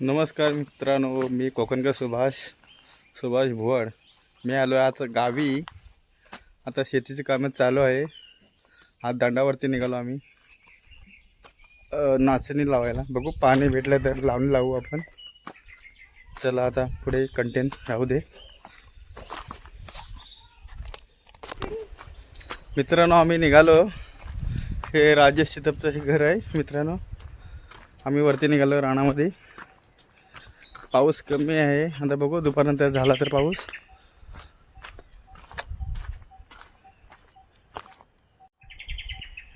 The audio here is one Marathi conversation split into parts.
नमस्कार मित्रांनो मी कोकणकर सुभाष सुभाष भुवड. मी आलो आहे आज गावी. आता शेतीची कामं चालू आहे. आज दांडावरती निघालो आम्ही. नाचणी लावायला. बघू पाणी भेटलं तर लावून लावू आपण. चला आता पुढे कंटेंट राहू दे. मित्रांनो आम्ही निघालो. हे राजेश शितपचं हे घर आहे मित्रांनो. आम्ही वरती निघालो राणामध्ये पाऊस कमी आहे. आता बघू दुपारनंतर झाला तर पाऊस.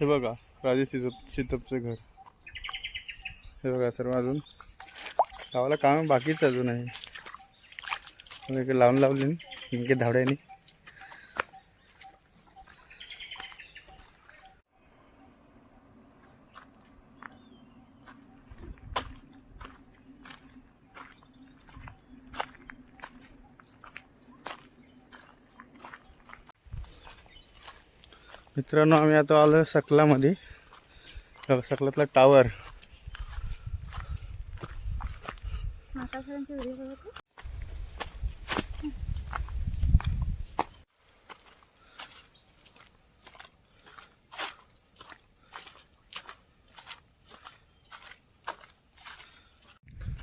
हे बघा राजे शितप शितपचं घर. हे बघा सर्व अजून. गावाला काम बाकीच अजून आहे. लावून लावले. धावड्याने. मित्रांनो आम्ही आता आलो सकलामध्ये सकलातला टावर?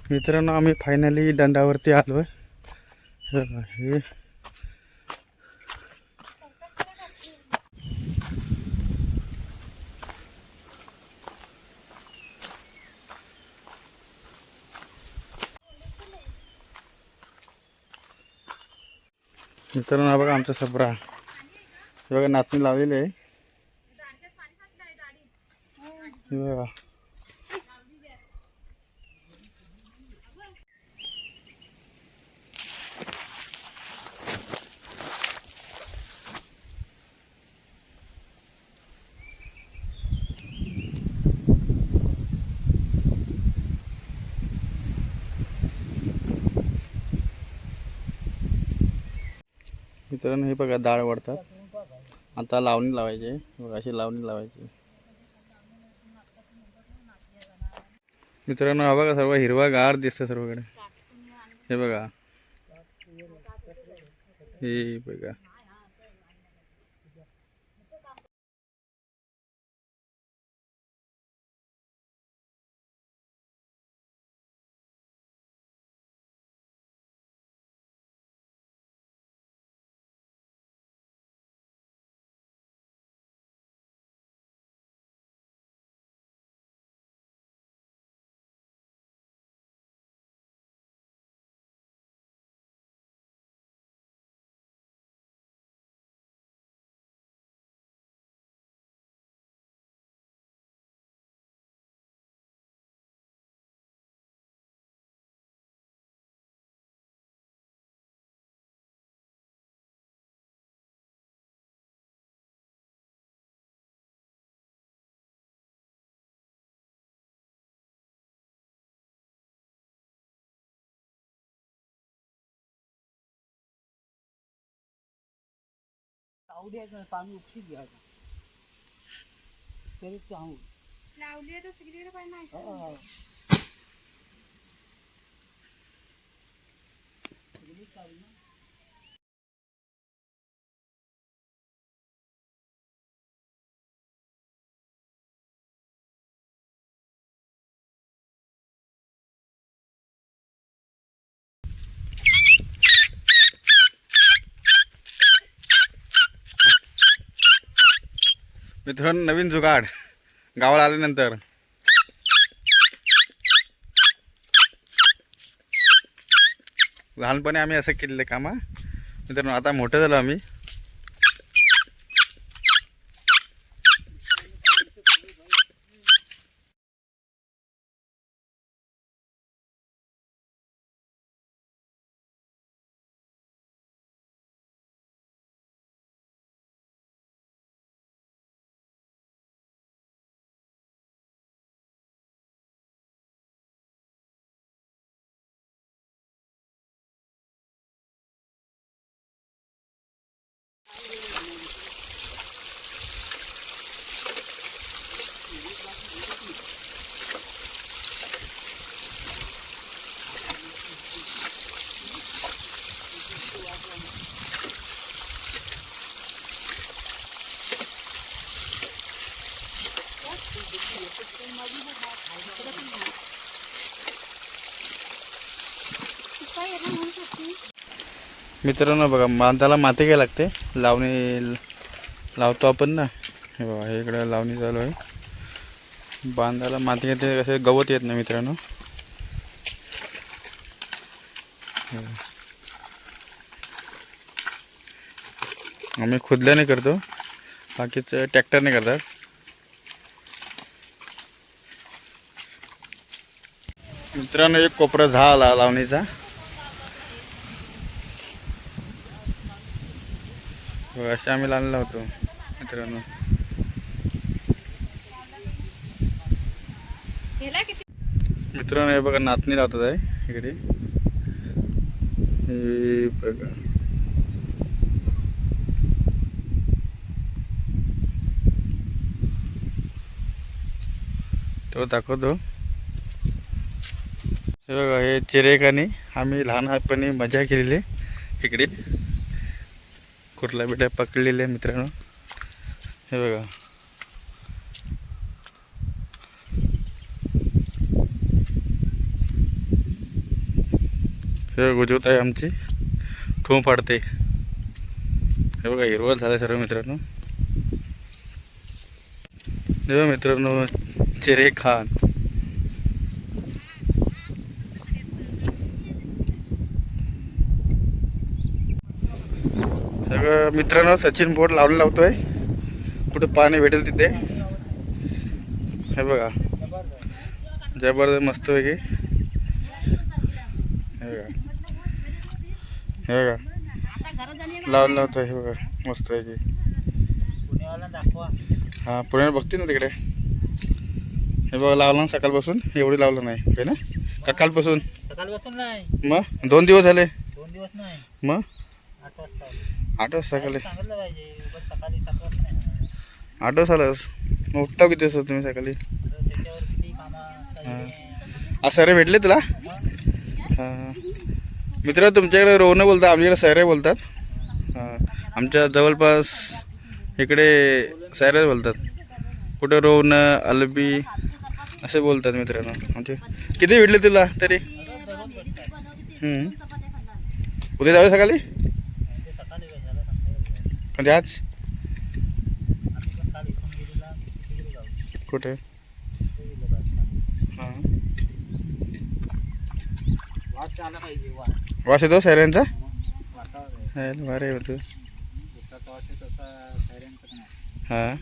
मित्रांनो आम्ही फायनली दंडावरती आलो आहे हे. मित्रांनो हा बघा आमचा सबरा हे बघा नातनी लावलेली आहे. हे बघा. मित्रांनो हे बघा डाळ वाढतात आता लावणी लावायची बघा अशी लावणी लावायची मित्रांनो हा बघा सर्व हिरवा गार दिसतं सर्वकडे. हे बघा. हे बघा. आवड्याचं पाणी उपशीत घ्यायचं तरी चांगलं लावली आहे तर सगळीकडे पाहिजे नाही हा. मित्रांनो नवीन जुगाड. गावाला आल्यानंतर. लहानपणी आम्ही असं केलेलं कामं मित्रांनो आता मोठं झालो आम्ही. मित्रांनो बघा बांधाला माती काय लागते? लावणी लावतो आपण ना. हे बघा हे इकडं लावणी चालू आहे. बांधाला माती घेते असे गवत येत नाही मित्रांनो. आम्ही खुदल्याने करतो. बाकीच ट्रॅक्टरने करतात मित्रांनो एक कोपरा झाला लावणीचा. असे आम्ही लावलेला होतो मित्रांनो. मित्रांनो हे बघा नाचणी लावतात आहे इकडे. हे बघा. तो दाखवतो. हे बघा हे चिरेकाने आम्ही लहानपणी मजा केलेली. इकडे कुर्ला बिटा पकडलेले मित्रांनो. हे बघा. हे गुजवत आहे आमची. ठोम पाडते हे बघा हिरवळ झालं सर्व मित्रांनो. हे मित्रांनो चिरे खान सगळं मित्रांनो सचिन बोर्ड लावलं लावतोय. कुठं पाणी भेटेल तिथे. हे बघा. जबरदस्त मस्त पैकी. हे बघा. हे बघा. लावून लावतो हे बघा. मस्त आहे की हां पुण्याला बघते ना तिकडे. हे बघा लावलं ना सकाळपासून. एवढी लावलं नाही. हे ना? का कालपासून? सकाळपासून नाही. मग? दोन दिवस झाले. दोन दिवस नाही. मग? आठ वाजता सकाळी सांगितलं पाहिजे? उगाच सकाळी सात वाजता नाही आठ वाजता आलास मग उठता किती वाजता तुम्ही सकाळी? तर त्याच्यावर किती कामा आज सरे भेटले तुला? हां. मित्र तुमच्याकडे रोहनं बोलतात आमच्याकडे सैरे बोलतात. हां. आमच्या जवळपास इकडे सैरे बोलतात. कुठं रोहनं अलबी असे बोलतात मित्रांनो आमचे. किती भेटले तुला तरी? हम्म. उद्या जाऊ सकाळी ते सकाळी झालं सांगता म्हणजे आज? कुठे? ते वास येतो सैऱ्यांचा वासावर आहे है हां.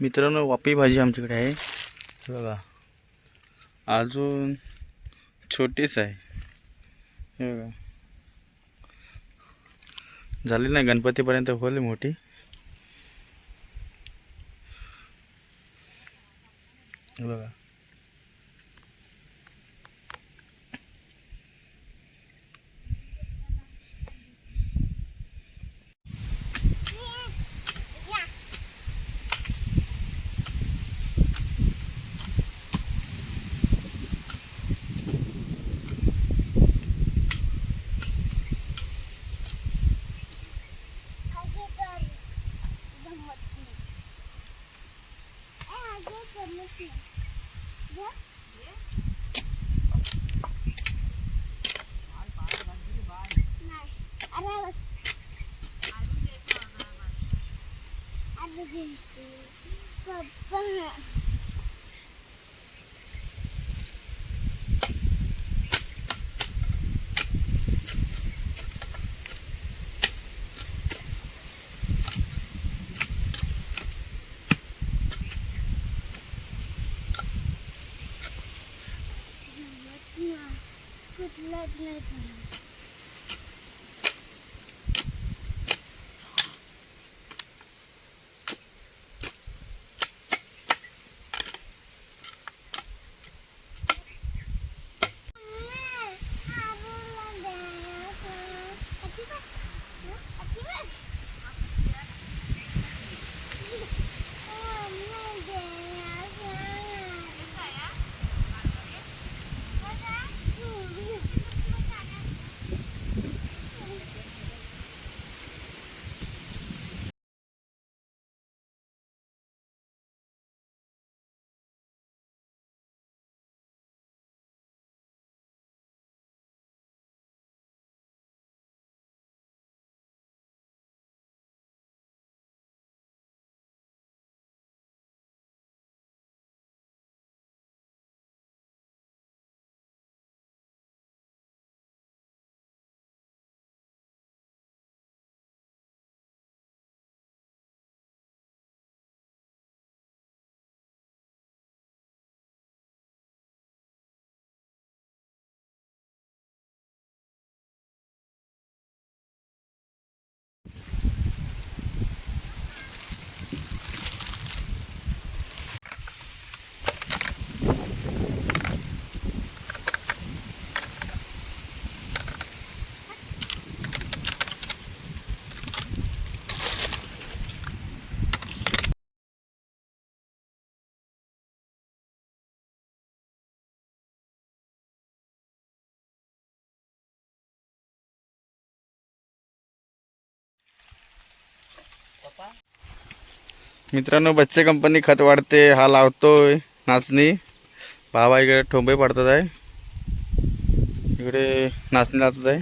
मित्रांनो वापी भाजी आमच्याकडे आहे. बघा. अजून छोटीच आहे हे। बघा झाली नाही गणपतीपर्यंत होईल मोठी? हे बघा. कुठलंच नाही मित्रांनो बच्चे कंपनी खत वाढते हा लावतोय नाचणी. भावा इकडे ठोंबे पडतात आहे. इकडे नाचणी लावतात आहे.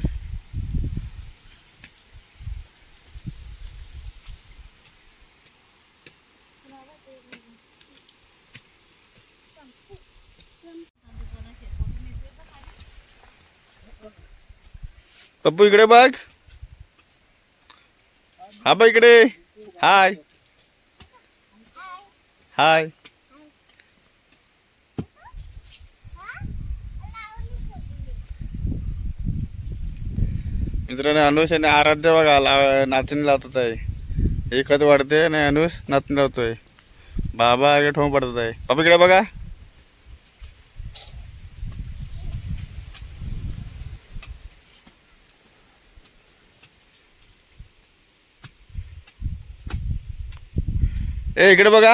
पप्पू इकडे बघ. हा बघ इकडे. हाय हाय मित्रांनो अनुष आणि आराध्य बघा लाव नाचणी लावतात आहे. एकच वाढते आणि अनुष नाचणी लावतोय. बाबा इकडे ठोंब पडतात आहे. बाबा इकडे बघा. ए इकडे बघा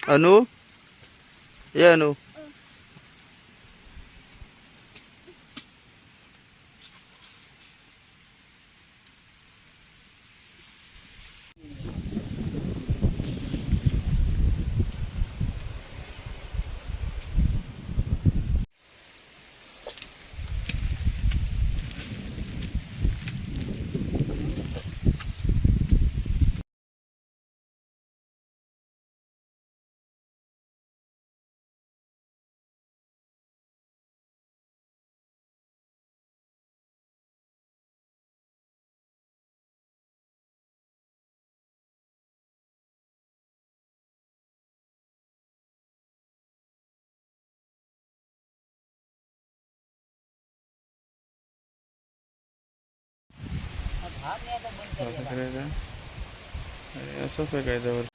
अनु ये अनु असं करायचं अरे असं फेकायचं वर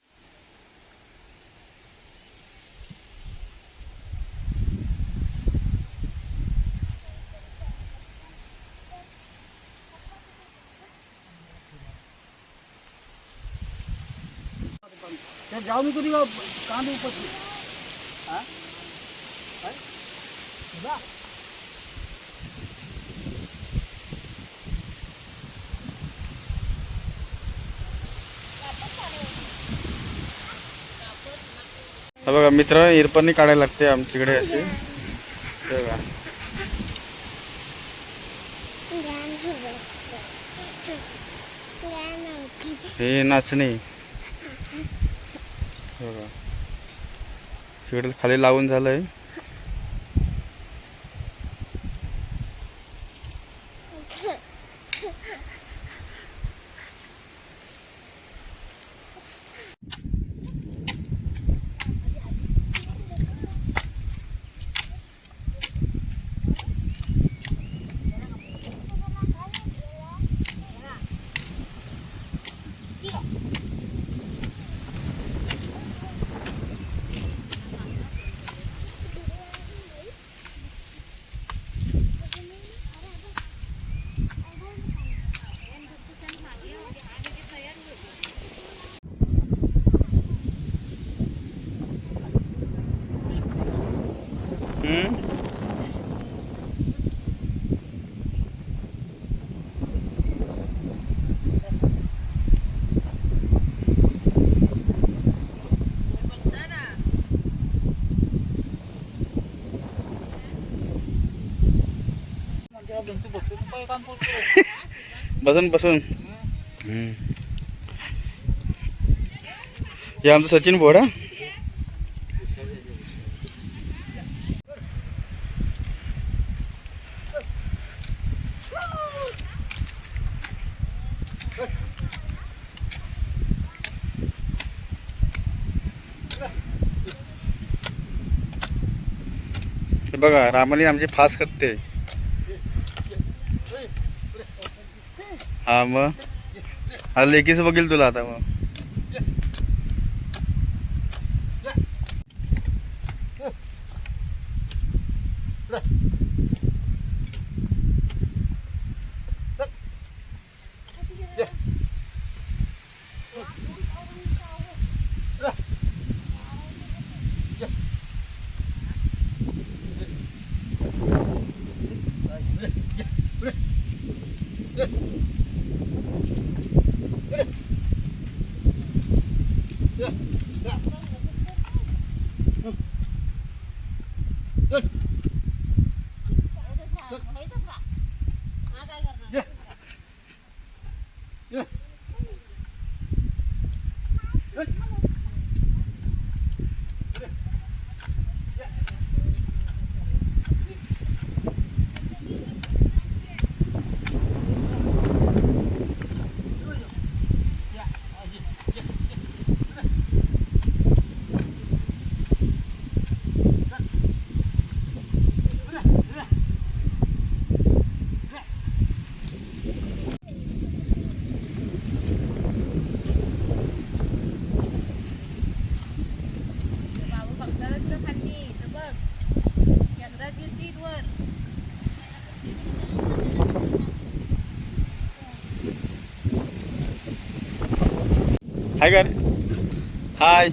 जाऊन कधी कांदे उपसली हा? जा. हा बघा मित्र इरपणी काढायला लागते आमच्याकडे असे बघा. हे नाचणी. बघा. तिकडे खाली लावून झालंय. बसून बसून. हे आमचं सचिन भोड बघा रामाली आमची फास करते हा मग हा लेकीच बघेल तुला आता मग Right. हाय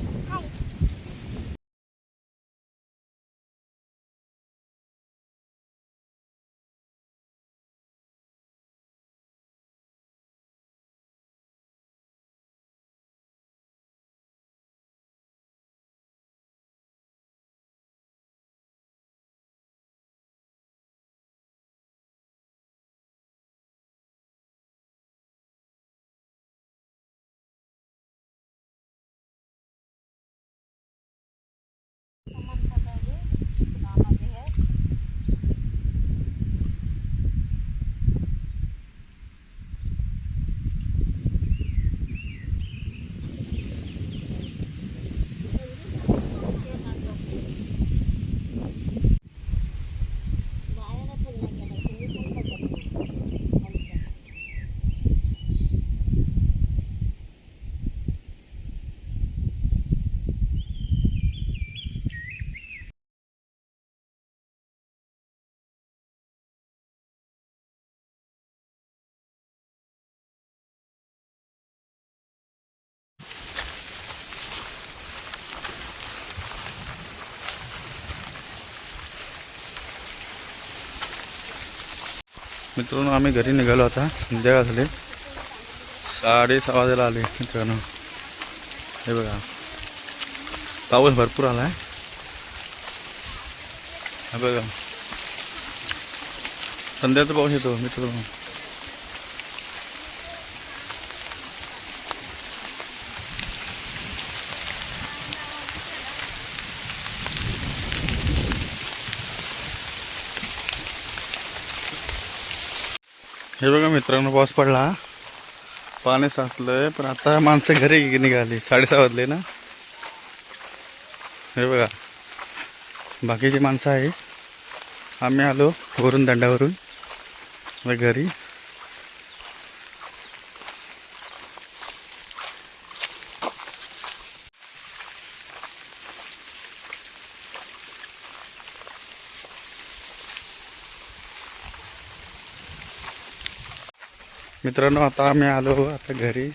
मित्रांनो आम्ही घरी निघालो आता. संध्याकाळ झाले साडेसहा वाजायला आले मित्रांनो. हे बघा. पाऊस भरपूर आला आहे हे बघा. संध्याचा पाऊस येतो मित्रांनो. हे बघा मित्रांनो पाऊस पडला. पाणी साचलंय पण आता माणसं घरी निघाली. साडेसहा वाजले ना. हे बघा बाकीची माणसं आहे. आम्ही आलो वरून दंडावरून. मग घरी. मित्रांनो आता आम्ही आलो आता घरी.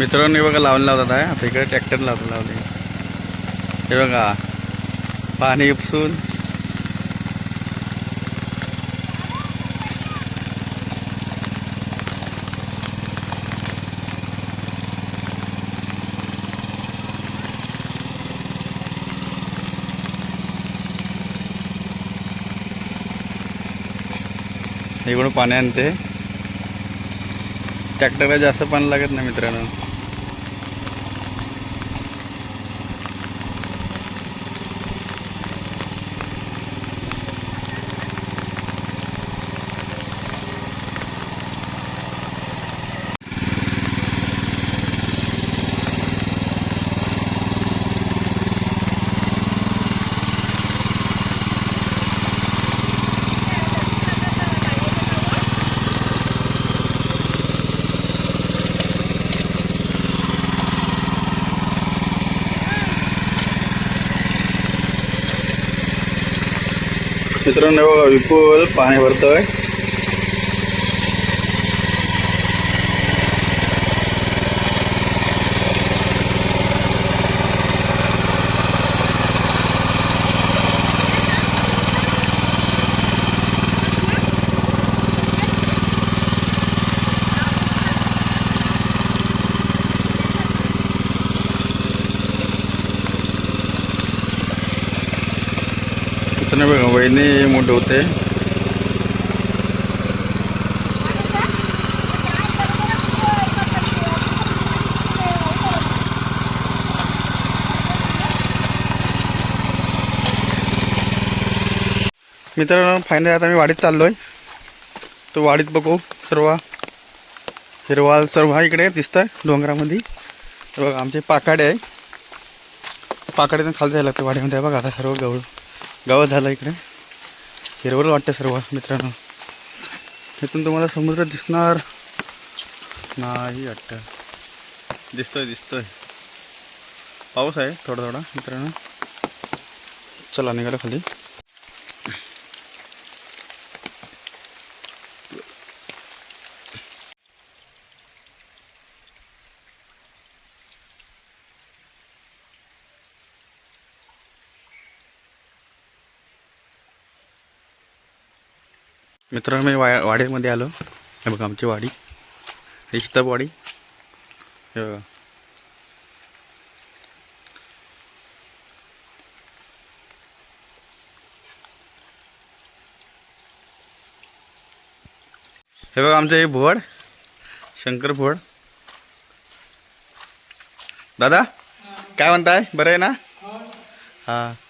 मित्रांनो बघा लावून लावतात आहे आता इकडे ट्रॅक्टर लावून लावले हे बघा पाणी उपसून. इकडून पाणी आणते. ट्रॅक्टरला जास्त पाणी लागत नाही मित्रांनो. मित्रांनो बघा विपुल पाणी भरतोय मित्रांनो बघा वहिनी मोठे होते. मित्रांनो फायनल आता मी वाडीत चाललोय. तो वाडीत बघू सर्व. हिरवाल सर्व हा इकडे दिसतंय डोंगरामध्ये. तर बघा आमचे पाकाडे आहे. पाकाड्यातून खाली जायला लागतं वाडीमध्ये. बघा आता सर्व गवळ गावात झालं इकडे. हिरवळ वाटतं सर्व मित्रांनो. इथून तुम्हाला समुद्र दिसणार नाही वाटतं. दिसतोय दिसतोय. पाऊस आहे थोडा थोडा मित्रांनो. चला निघाला खाली. मित्रांनो मी वा वाडीमध्ये आलो. हे बघा आमची वाडी. रिश्ता वाडी. हे बघा. हे बघा आमचं हे भुवड. शंकर भुवड. दादा काय म्हणताय? बरं आहे ना? हां.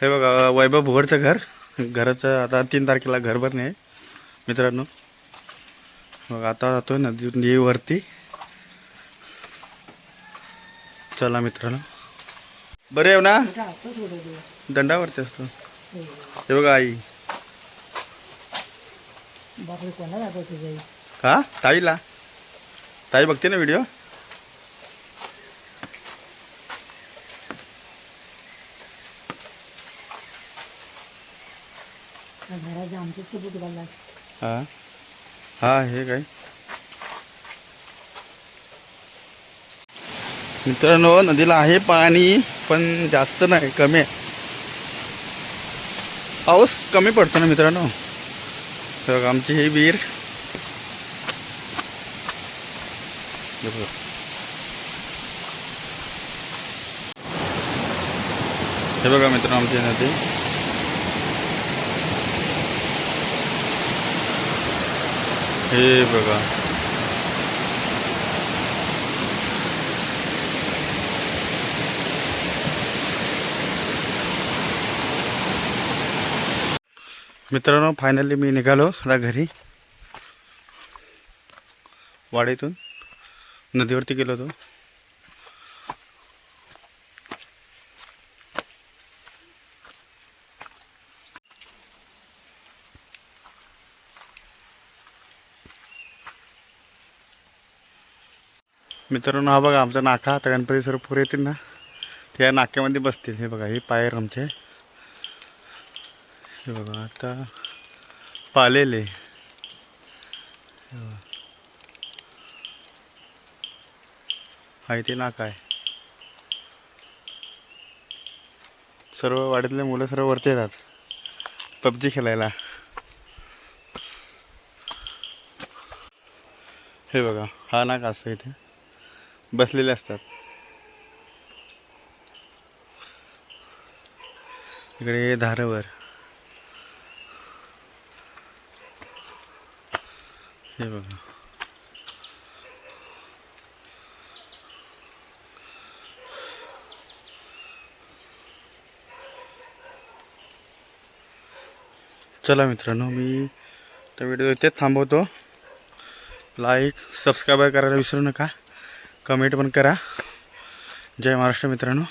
हे बघा वैभव भुवडचं घर. घराचं आता तीन तारखेला घर भरणे आहे. मित्रांनो मग आता जातोय नदी वरती चला मित्रांनो. बरे येऊ ना? दंडावरती असतो. हे बघा आई? हा? ताईला? ताई बघते ना व्हिडिओ? हा. हा हे काय? मित्रांनो नदीला आहे पाणी पण जास्त नाही कमी आहे. पाऊस कमी पडतो ना मित्रांनो? हे बघा आमची ही विहीर. हे बघा. हे बघा मित्रांनो आमची नदी. हे बघा. मित्रांनो फायनली मी निघालो आता घरी. वाडीतून. नदीवरती गेलो होतो. मित्रांनो हा बघा आमचा नाका आता गणपती सर्व पुरे येतील ना. ते या नाक्यामध्ये बसतील. हे बघा हे पायर आमचे. हे बघा आता पालेले. हे हा इथे नाका आहे. सर्व वाड्यातले मुलं सर्व वरती येतात. पबजी खेळायला. हे बघा हा नाका असतो इथे. बसलेले असतात. इकडे धारावर. हे बघा. चला मित्रांनो मी तर व्हिडिओ इथेच थांबवतो. लाईक सबस्क्राईब करायला विसरू नका. कमेंट पण करा. जय महाराष्ट्र मित्रांनो.